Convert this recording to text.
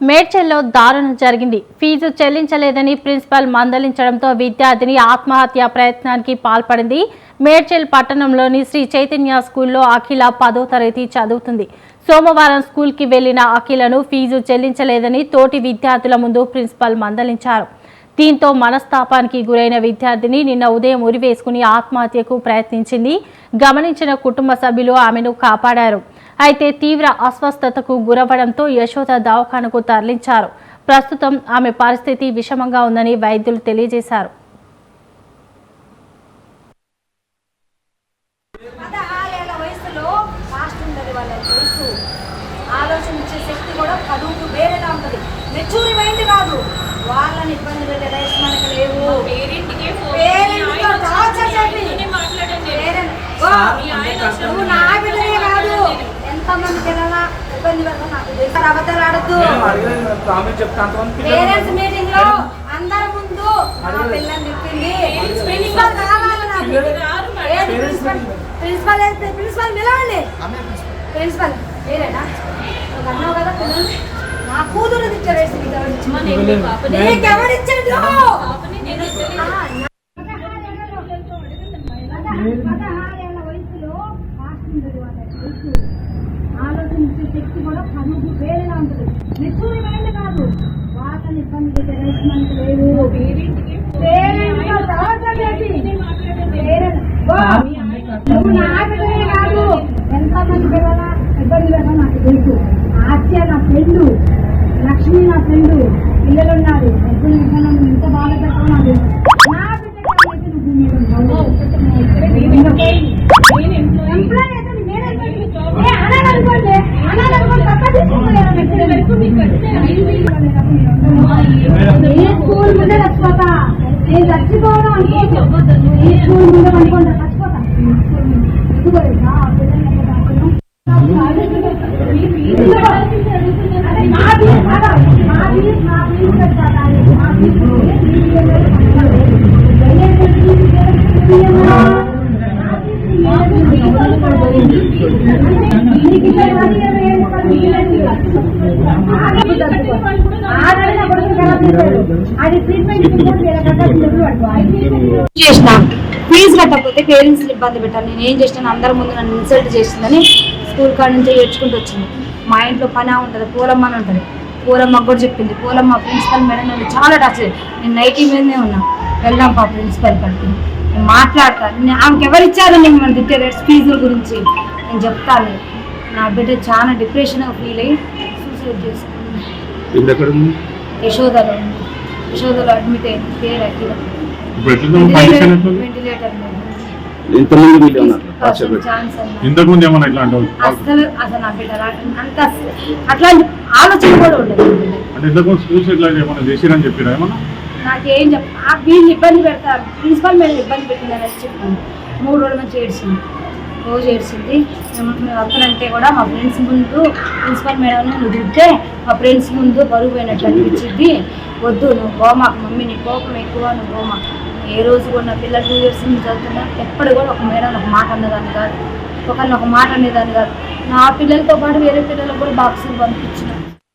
మేడ్చల్లో దారుణం జరిగింది. Fee చెల్లించలేదని principal మందలించడంతో విద్యార్థిని ఆత్మహత్య ప్రయత్నానికి పాల్పడింది. మేడ్చల్ పట్టణంలోని శ్రీ చైతన్య స్కూల్లో అఖిల పదో తరగతి చదువుతుంది. సోమవారం స్కూల్కి వెళ్ళిన అఖిలను ఫీజు చెల్లించలేదని తోటి విద్యార్థుల ముందు ప్రిన్సిపల్ మందలించారు. దీంతో మనస్తాపానికి గురైన విద్యార్థిని నిన్న ఉదయం ఉరివేసుకుని ఆత్మహత్యకు ప్రయత్నించింది. గమనించిన కుటుంబ సభ్యులు ఆమెను కాపాడారు. అయితే తీవ్ర అస్వస్థతకు గురవడంతో యశోద దవాఖానకు తరలించారు. ప్రస్తుతం ఆమె పరిస్థితి విషమంగా ఉందని వైద్యులు తెలియజేశారు. ఆలోచించే శక్తి కూడా చదువుకు వేరేలా ఉంటుంది కాదు. వాళ్ళని ఇబ్బంది పెట్టే రైట్స్ మనకు లేవు. నువ్వు నా బిడ్డనే కాదు. ఎంతమంది పిల్లల ఇబ్బంది పెడతా నాకు తెలుసు. అబద్ధాలు ఆడద్దు. పేరెంట్స్ మీటింగ్లో అందరి ముందు నా పిల్లని ప్రిన్సిపల్ కావాలి నాకు ప్రిన్సిపల్? ప్రిన్సిపల్ ప్రిన్సిపల్ నిలవండి. ప్రిన్సిపల్. మీరేనా? అన్నావు కదా పిల్లలు? నా కూతురు. పదహారేళ్ళ వయసులో ఆలోచించే శక్తి కూడా చదువుకు వేరేలా ఉంటుంది మెచ్యూరి మైండ్ కాదు వాళ్ళని ఇబ్బంది పెట్టే మనకు నువ్వు నా కాదు ఎంతమంది పిల్లల ఇబ్బంది పెట్టా నాకు తెలుసు ఆత్య నా ఫ్రెండ్. ఫ్రెండ్ పిల్లలు ఉన్నారు ఎప్పుడు విధానం ఎంత బాధ పెట్టాలో నా స్కూల్ ముందే చచ్చిపోతా నేను చచ్చిపోవడం అనుకోవద్దు ఈ స్కూల్ ముందే అనుకోండి చేసిన. ఫీజు కట్టకపోతే పేరెంట్స్ ఇబ్బంది పెట్టాను నేను ఏం చేసినాను అందరి ముందు నన్ను ఇన్సల్ట్ చేసిందని స్కూల్ కాడ నుంచి ఏడ్చుకుంటూ వచ్చింది. మా ఇంట్లో పని ఉంటుంది. పూలమ్మ అని ఉంటుంది. పూలమ్మ కూడా చెప్పింది. పూలమ్మ ప్రిన్సిపల్ మేడం నన్ను చాలా టచ్ నేను నైటీ మీదనే ఉన్నా. వెళ్దాం పా ప్రిన్సిపల్ కాడికి. నేను మాట్లాడతాను. ఆమెకి ఎవరు ఇచ్చారు నేను మన తిట్టే రేట్స్ ఫీజుల గురించి నేను చెప్తాను. నా బిడ్డ చాలా డిప్రెషన్గా ఫీల్ అయ్యి సూసైడ్ చేసుకుంది. ఇది ఎక్కడ ఉంది యశోదలో ఉంది. యశోదలో అడ్మిట్ అయింది. పేరు అఖిల. వెంటిలేటర్ ఏమన్నా వాళ్ళు? అసలు అసలు నా బిడ్డ అలా- అంత అట్లాంటి ఆలోచన కూడా ఉండదు. అంటే ఇంతకు ముందు స్కూల్స్ ఇట్లా ఏమన్నా చేసిరని చెప్పిరా ఏమన్నా? నాకేం చెప్ ఆ వీళ్ళు ఇబ్బంది పెడతారు. ప్రిన్సిపల్ మేడం ఇబ్బంది పెట్టిందని చెప్పాను మూడు రోజుల నుంచి ఏడ్చింది. రోజు ఏడ్చింది. మేము కూడా మా ఫ్రెండ్స్ ముందు ప్రిన్సిపల్ మేడం నువ్వు తింటే మా ఫ్రెండ్స్ ముందు బరువు పోయినట్టు అనిపించింది. వద్దు నువ్వు గోమా మమ్మీ నీ కోపం ఎక్కువ నువ్వు గోమా ఏ రోజు కూడా నా పిల్లలు టూ ఇయర్స్ నుంచి చదువుతున్నా ఎప్పుడు కూడా ఒక మేడం ఒక మాట అన్నదాన్ని కాదు. ఒకరిని ఒక మాట అనేదాన్ని కాదు. నా పిల్లలతో పాటు వేరే పిల్లలకు కూడా బాక్సులు పంపించిన.